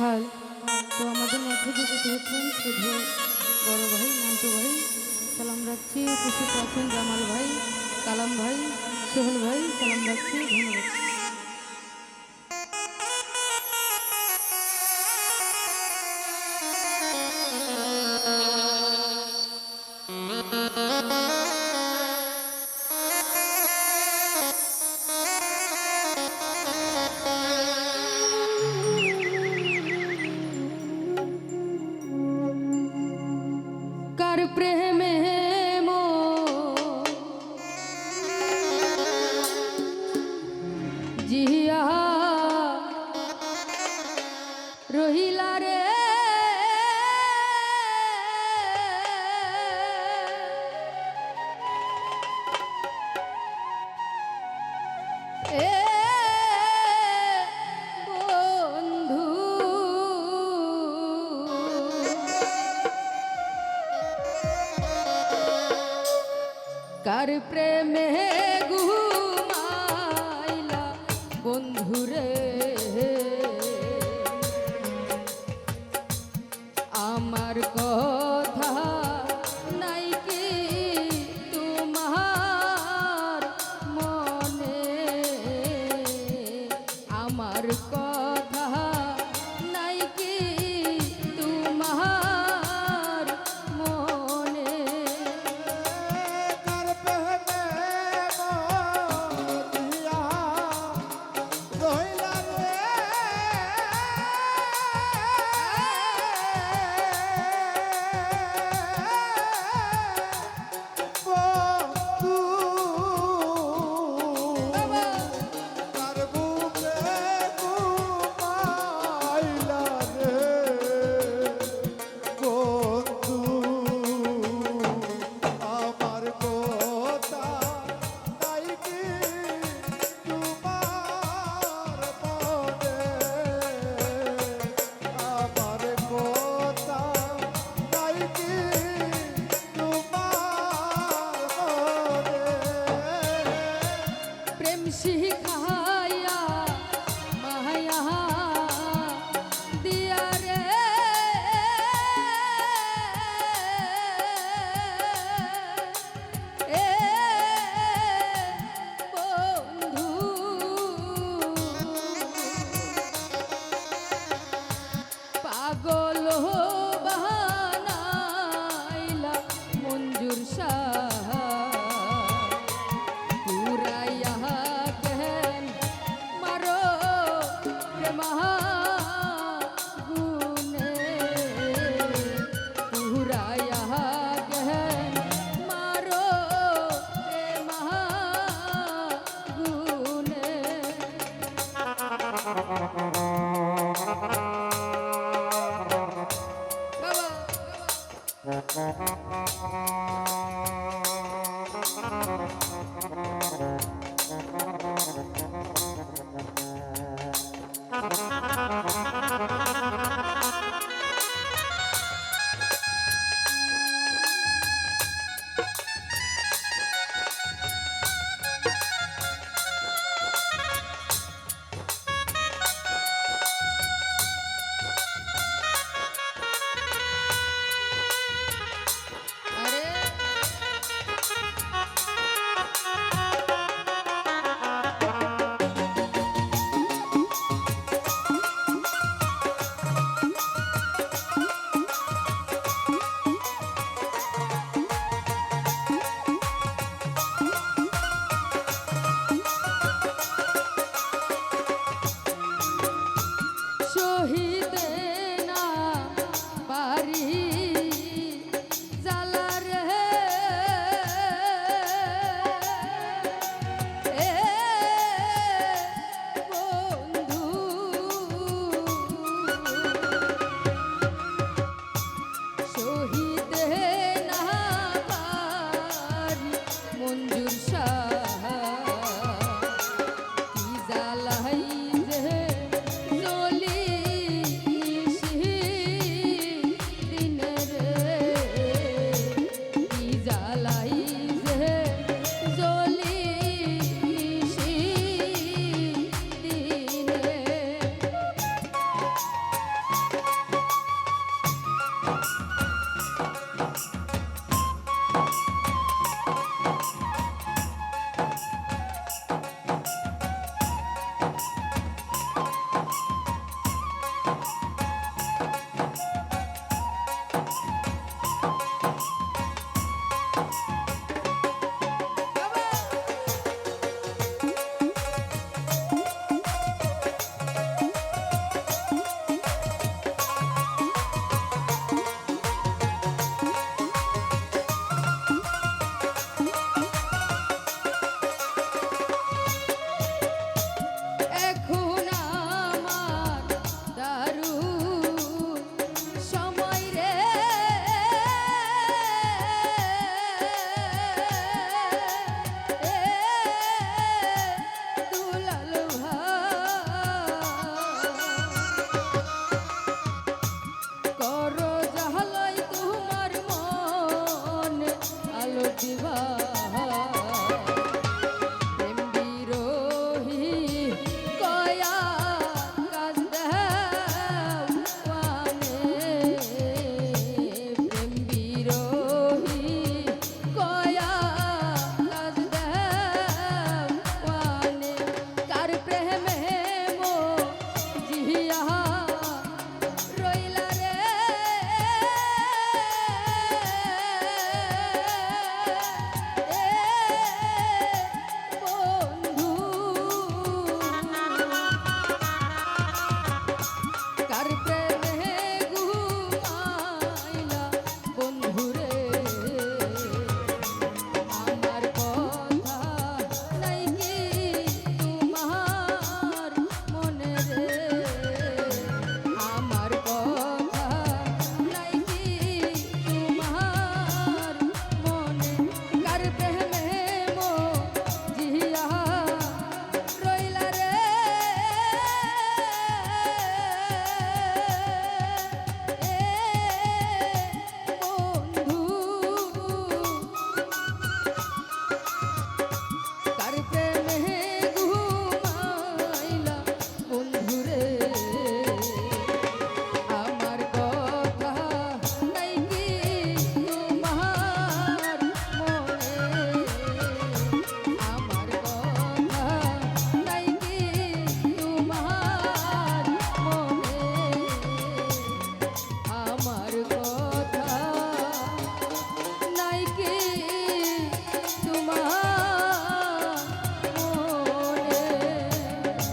হাল তো আমাদের মধ্যে যেতে হচ্ছেন শুধু বড় ভাই, নান্টু ভাই, সালাম রাখছি উপস্থিত আছেন জামাল ভাই, কালাম ভাই, সোহেল ভাই, সালাম রাখছি, ধন্যবাদ। কার প্রেমে জিয়া রহিলা রে কার প্রেমে ঘুমাইলা বন্ধুরে আমার কথা